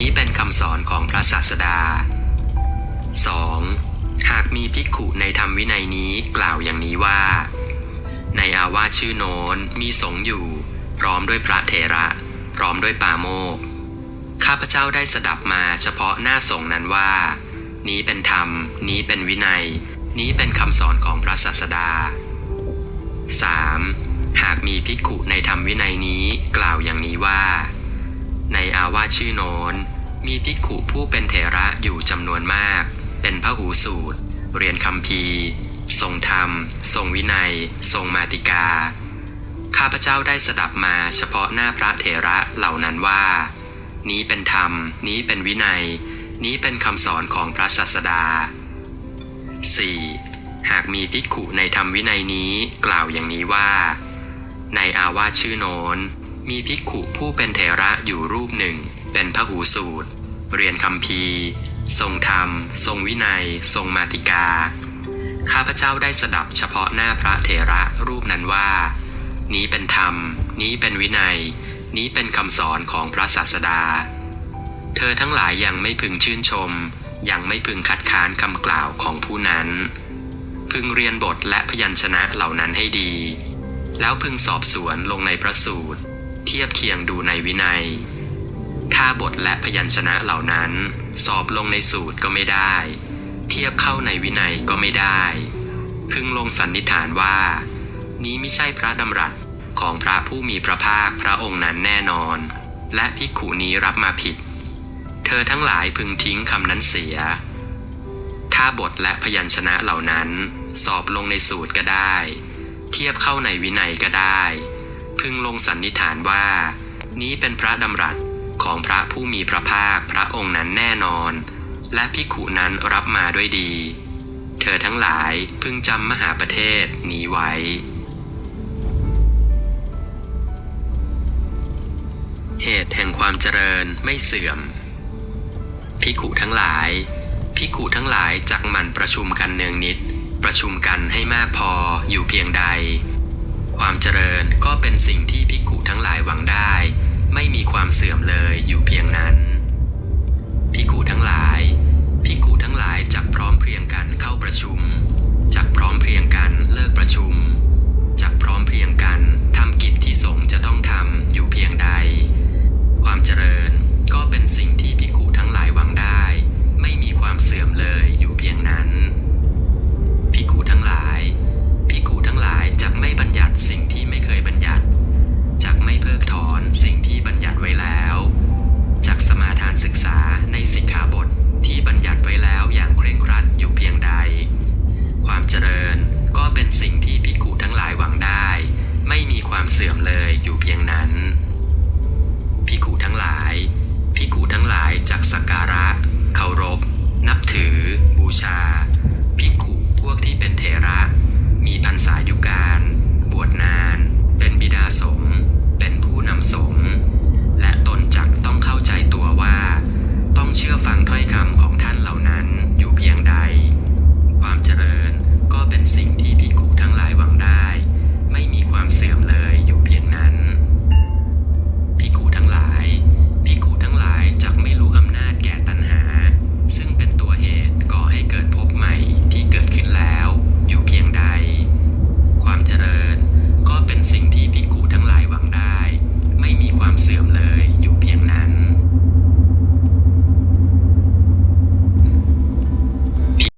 นี้เป็นคำสอนของพระศาสดา 2. หากมีภิกขุในธรรมวินัยนี้กล่าวอย่างนี้ว่า ในอาวาชื่อโน้นมีสงฆ์อยู่ พร้อมด้วยพระเถระ พร้อมด้วยปาโมกข์ข้าพเจ้าได้สดับมาเฉพาะหน้าสงฆ์นั้นว่า นี้เป็นธรรม นี้เป็นวินัย นี้เป็นคำสอนของพระศาสดา 3. หากมีภิกขุในธรรมวินัยนี้กล่าวอย่างนี้ว่า ในอาวาชื่อโนนมีภิกขุผู้เป็นเถระอยู่จำนวนมาก เป็นพระหูสูตร เรียนคำพีทรงธรรม ทรงวินัย ทรงมาติกา ข้าพเจ้าได้สดับมาเฉพาะหน้าพระเถระเหล่านั้นว่า นี้เป็นธรรม นี้เป็นวินัย นี้เป็นคำสอนของพระศาสดา 4. หากมีภิกขุในธรรมวินัยนี้กล่าวอย่างนี้ว่า ในอาวาชื่อโนน มีภิกขุผู้เป็นเถระอยู่รูปหนึ่ง เป็นพระหูสูตร เรียนคำพีทรงธรรม ทรงวินัย ทรงมาติกา ข้าพเจ้าได้สดับเฉพาะหน้าพระเถระรูปนั้นว่า นี้เป็นธรรม นี้เป็นวินัย นี้เป็นคำสอนของพระศาสดา เธอทั้งหลายยังไม่พึงชื่นชม ยังไม่พึงคัดค้านคำกล่าวของผู้นั้น พึงเรียนบทและพยัญชนะเหล่านั้นให้ดี แล้วพึงสอบสวนลงในพระสูตร เทียบเคียงดูในวินัย ถ้าบทและพยัญชนะเหล่านั้น สอบลงในสูตรก็ไม่ได้ เทียบเข้าในวินัยก็ไม่ได้ พึงลงสันนิษฐานว่า นี้ไม่ใช่พระดำรัสของพระผู้มีพระภาคพระองค์นั้นแน่นอน และภิกขุนี้รับมาผิด เธอทั้งหลายพึงทิ้งคำนั้นเสีย ถ้าบทและพยัญชนะเหล่านั้น สอบลงในสูตรก็ได้ เทียบเข้าในวินัยก็ได้ พึงลงสันนิษฐานว่า นี้เป็นพระดำรัสของพระผู้มีพระภาคพระองค์นั้นแน่นอน และภิขุนั้นรับมาด้วยดี เธอทั้งหลายพึงจำมหาประเทศนี้ไว้ เหตุแห่งความเจริญไม่เสื่อมภิขุทั้งหลายภิขุทั้งหลายจักหมันประชุมกันเนืองนิด ประชุมกันให้มากพออยู่เพียงใด ความเจริญก็เป็นสิ่งที่ภิกขุทั้งหลายหวังได้ ไม่มีความเสื่อมเลยอยู่เพียงนั้นภิกขุทั้งหลายภิกขุทั้งหลายจักพร้อมเพรียงกันเข้าประชุม bien